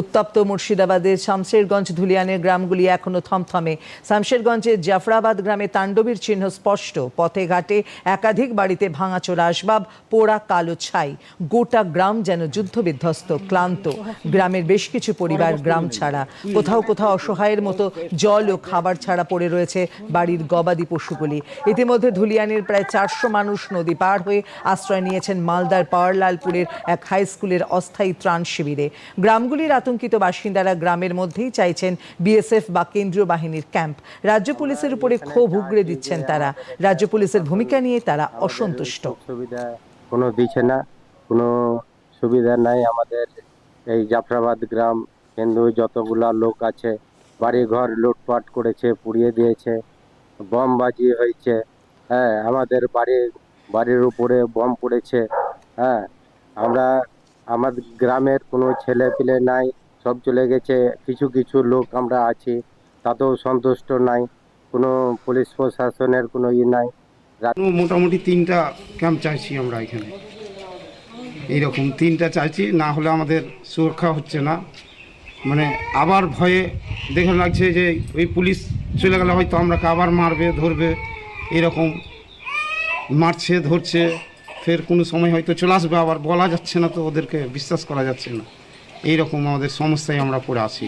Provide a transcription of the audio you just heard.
উত্তপ্ত মুর্শিদাবাদের শামশেরগঞ্জ ধুলিয়ানের গ্রামগুলি এখনও থমথমে। শামশেরগঞ্জের জাফরাবাদ গ্রামে তাণ্ডবীর চিহ্ন স্পষ্ট। পথে ঘাটে একাধিক বাড়িতে ভাঙাচোরা আসবাব, পোড়া কালো ছাই। গোটা গ্রাম যেন যুদ্ধবিধ্বস্ত, ক্লান্ত। গ্রামের বেশ কিছু পরিবার গ্রাম ছাড়া। কোথাও কোথাও অসহায়ের মতো জল ও খাবার ছাড়া পড়ে রয়েছে বাড়ির গবাদি পশুগুলি। ইতিমধ্যে ধুলিয়ানের প্রায় চারশো মানুষ নদী পার হয়ে আশ্রয় নিয়েছেন মালদার পাওয়ারলালপুরের এক হাই স্কুলের অস্থায়ী ত্রাণ শিবিরে। গ্রামগুলির আতঙ্কিত বাসিন্দারা গ্রামের মধ্যেই চাইছেন বিএসএফ বা কেন্দ্রীয় বাহিনীর ক্যাম্প। রাজ্য পুলিশের উপরে ক্ষোভ উগড়ে দিচ্ছেন তারা। রাজ্য পুলিশের ভূমিকা নিয়ে তারা অসন্তুষ্ট। সুবিধা কোনো দিচ্ছে না, কোনো সুবিধা নাই আমাদের। এই জাফরাবাদ গ্রাম হিন্দু যতগুলা লোক আছে বাড়ি ঘর লুটপাট করেছে, পুড়িয়ে দিয়েছে বমবাজি হয়েছে। হ্যাঁ আমাদের বাড়ি, বাড়ির উপরে বম পড়েছে। হ্যাঁ আমরা আমাদের গ্রামের কোনো ছেলে পেলে নাই, সব চলে গেছে, কিছু কিছু লোক আমরা আছি, তাতেও সন্তুষ্ট নাই, কোনো পুলিশ প্রশাসনের কোনো ই নাই। মোটামুটি তিনটা ক্যাম্প চাইছি আমরা এখানে। এইরকম তিনটা চাইছি, না হলে আমাদের সুরক্ষা হচ্ছে না। মানে আবার ভয়ে দেখে লাগছে যে ওই পুলিশ চলে গেলে হয়তো আমরা আবার মারবে, ধরবে, এরকম মারছে, ধরছে। ফের কোনো সময় হয়তো চলে আসবে, আবার বলা যাচ্ছে না তো ওদেরকে বিশ্বাস করা যাচ্ছে না। এইরকম আমাদের সমস্যায় আমরা পড়ে আছি।